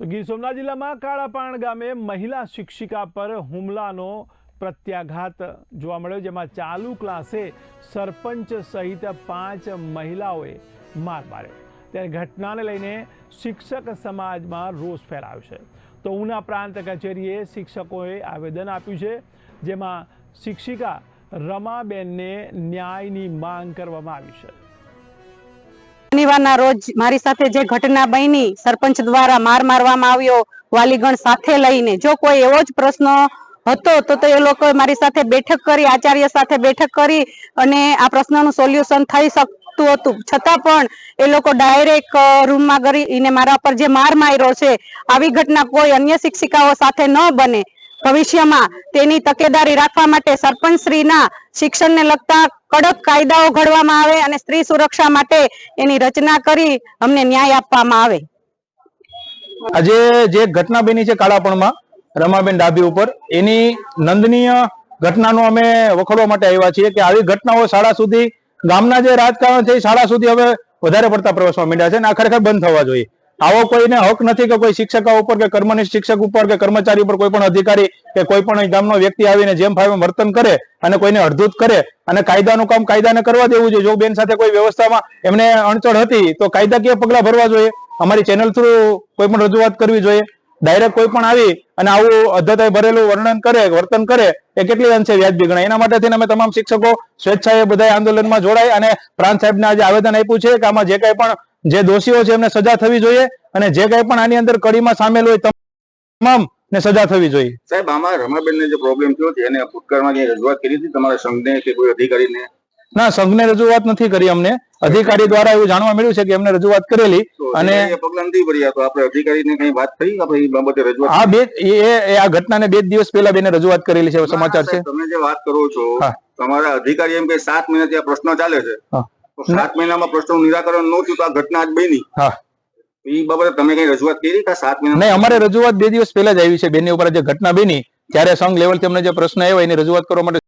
તો ગીર સોમનાથ જિલ્લામાં કાળાપાણ ગામે મહિલા શિક્ષિકા પર હુમલાનો પ્રત્યાઘાત જોવા મળ્યો, જેમાં ચાલુ ક્લાસે સરપંચ સહિત પાંચ મહિલાઓએ માર માર્યો. ત્યારે ઘટનાને લઈને શિક્ષક સમાજમાં રોષ ફેલાયો છે. તો ઉના પ્રાંત કચેરીએ શિક્ષકોએ આવેદન આપ્યું છે, જેમાં શિક્ષિકા રમાબેનને ન્યાયની માંગ કરવામાં આવી છે. શનિવારના રોજ મારી સાથે જે ઘટના બની, સરપંચ દ્વારા માર મારવામાં આવ્યો, વાલીગણ સાથે લઈને. જો કોઈ એવો જ પ્રશ્ન હતો, તો તો એ લોકો મારી સાથે બેઠક કરી, આચાર્ય સાથે બેઠક કરી અને આ પ્રશ્નનું સોલ્યુશન થઈ શકતું હતું. છતાં પણ એ લોકો ડાયરેક્ટ રૂમમાં કરીને મારા પર જે માર માર્યો છે, આવી ઘટના કોઈ અન્ય શિક્ષિકાઓ સાથે ન બને. ભવિષ્યમાં તેની તકેદારી રાખવા માટે સરપંચશ્રીના શિક્ષણને લગતા કડક કાયદાઓ ઘડવામાં આવે અને સ્ત્રી સુરક્ષા માટે એની રચના કરી અમને ન્યાય આપવામાં આવે. આજે જે ઘટના બની છે કાળાપણમાં, રમાબેન ડાભી ઉપર, એની નંદનીય ઘટનાનો અમે વખોડવા માટે આવ્યા છીએ કે આવી ઘટનાઓ શાળા સુધી, ગામના જે રાજકારણ છે શાળા સુધી હવે વધારે પડતા પ્રવેશવા માંડ્યા છે અને આ ખરેખર બંધ થવા જોઈએ. આવો કોઈને હક નથી કે કોઈ શિક્ષકો ઉપર કે કર્મનિષ્ઠ શિક્ષક ઉપર કે કર્મચારી ઉપર કોઈ પણ અધિકારી કે કોઈ પણ ગામનો વ્યક્તિ આવીને જેમ ફાવે વર્તન કરે અને કોઈને અડધૂત કરે અને કાયદાનું કામ કાયદાને કરવા દેવું જોઈએ. જો બેન સાથે કોઈ વ્યવસ્થામાં એમને અણચડ હતી તો કાયદાકીય પગલા ભરવા જોઈએ? અમારી ચેનલ થ્રુ કોઈ પણ રજૂઆત કરવી જોઈએ. ડાયરેક્ટ કોઈ પણ આવી અને આવું અધ્ધતાએ ભરેલું વર્ણન કરે, વર્તન કરે એ કેટલી અંશે વ્યાજબી ગણાય? એના માટે થઈને અમે તમામ શિક્ષકો, સ્વેચ્છાએ બધા આંદોલનમાં જોડાય અને પ્રાંત સાહેબને આજે આવેદન આપ્યું છે કે આમાં જે કઈ પણ જે દોષીઓ છે એમને સજા થવી જોઈએ અને જે કઈ પણ આની અંદર કડીમાં સામેલ હોય તમામ ને સજા થવી જોઈએ. સાહેબ આમાં રમાબેનને જે પ્રોબ્લેમ થયો છે એને ભૂતકાળમાં જે રજૂઆત કરી હતી તમારા સંઘને કે કોઈ અધિકારીને? ના સંઘને રજૂઆત નથી કરી અમને. અધિકારી દ્વારા એવું જાણવા મળ્યું છે કે એમને રજૂઆત કરેલી અને આ બે એ આ ઘટનાને બે દિવસ પહેલા બેને રજૂઆત કરેલી છે એવો સમાચાર છે. તમે જે વાત કરો છો તમારા અધિકારી એમ કે સાત મહિનાથી આ પ્રશ્ન ચાલે છે. હા. સાત મહિનામાં પ્રશ્નનું નિરાકરણ ન થયું તો આ ઘટના આજ બની. હા. એ બાબતે તમે કઈ રજૂઆત કરી કે સાત મહિના નહીં અમારે રજૂઆત બે દિવસ પહેલા જ આવી છે. બેની ઉપર જે ઘટના બની ત્યારે સંઘ લેવલથી અમને જે પ્રશ્ન આવ્યો એની રજૂઆત કરવા માટે